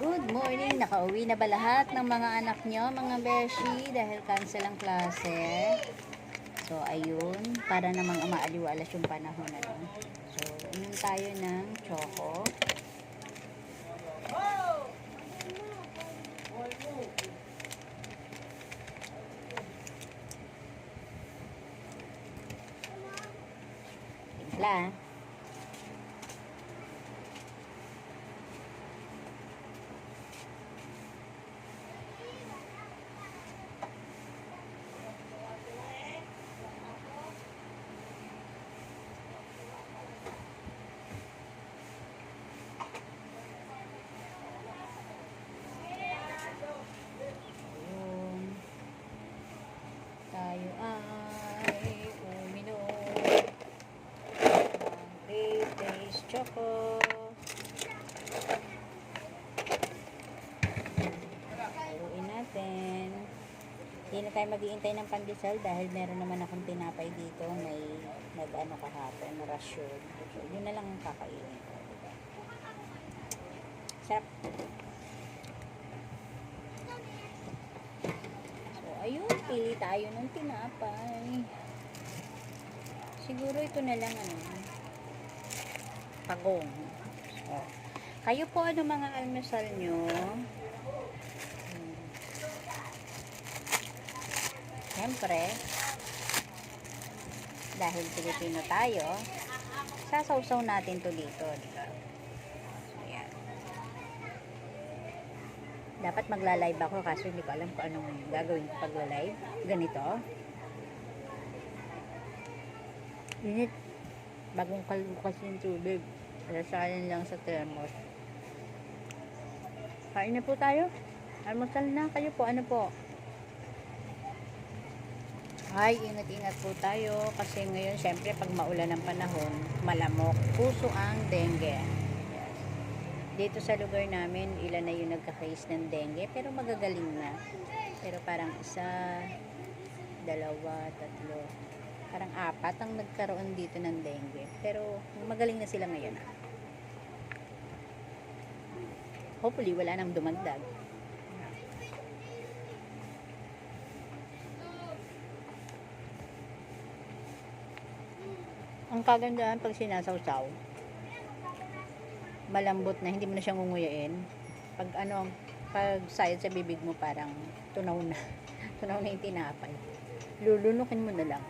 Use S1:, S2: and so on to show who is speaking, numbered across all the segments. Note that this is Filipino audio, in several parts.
S1: Good morning! Nakauwi na ba lahat ng mga anak nyo, mga beshi, dahil cancel ang klase? So, ayun, para namang umaaliwalas yung panahon na lang. So, inom tayo ng choco. Timpla. Ayun. Tayo ay uminom ng Great Taste Choco. Haluin natin. Hindi na tayo mag-iintay ng pandesal dahil meron naman akong tinapay dito. May nag-ano kahapon, rasyon. So, yun na lang ang kakainin ko. Sarap. So, ayun, pili tayo ng tinapay. Siguro ito na lang, ano, pagong. So, kayo po, ano mga almusal nyo? Hmm. Siyempre, dahil Pilipino tayo, sasawsaw natin to dito, di ba? So, yan. Dapat magla-live ako kaso hindi ko alam kung anong gagawin ko pagla-live. Ganito. Init. Bagong kalbukas yung tubig. Rasayan lang sa thermos. Kain na po tayo. Almusal na kayo po. Ano po? Ay, ingat-ingat po tayo kasi ngayon, syempre, pag maulan ng panahon, malamok, puso ang dengue. Yes. Dito sa lugar namin, ilan na yung nagka-case ng dengue, pero magagaling na. Pero parang isa, dalawa, tatlo, parang apat ang nagkaroon dito ng dengue. Pero magaling na sila ngayon. ah. Hopefully, wala nang dumagdag. Ang kagandahan pag sinasawsaw, malambot na, hindi mo na siyang ngunguyain. Pag ano, pag sayad sa bibig mo, parang tunaw na. tunaw na yung tinapay. Lulunukin mo na lang.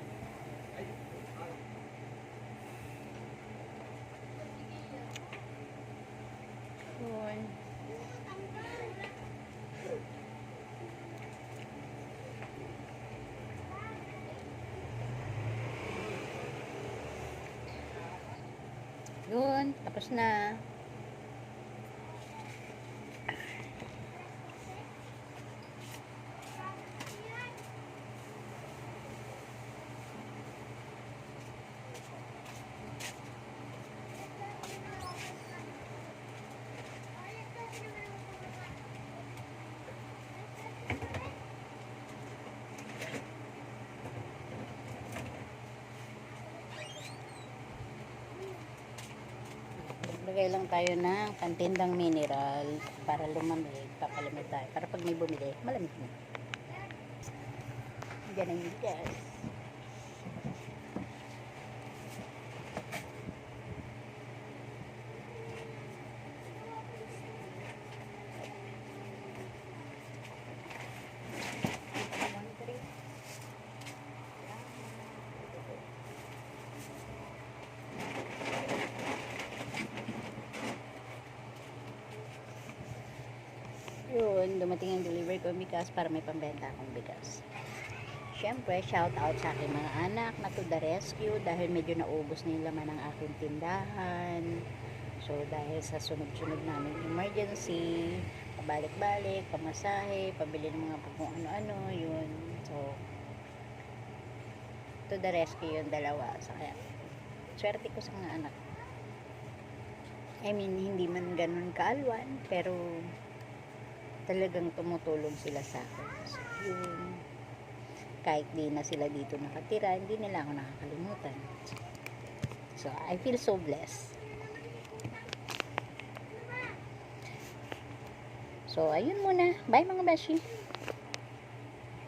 S1: Yun. Yun, tapos na. Lagay lang tayo ng kantindang mineral para lumamig, papalamig tayo. Para pag may bumili, malamig na. Diyan ang bigas. Yun, dumating ang delivery ko bigas para may pambenta akong bigas. Siyempre, shout out sa aking mga anak na to the rescue dahil medyo naubos na yung laman ng aking tindahan. So, dahil sa sunod-sunod namin emergency, pabalik-balik, pamasahe, pabili ng mga kung ano-ano, yun. So, to the rescue yung dalawa. So, kaya, swerte ko sa mga anak. I mean, hindi man ganun kaalwan, pero talagang tumutulong sila sa akin. So, yun. Kahit di na sila dito nakatira, hindi nila ako nakakalimutan. So, I feel so blessed. So, ayun muna. Bye mga beshi.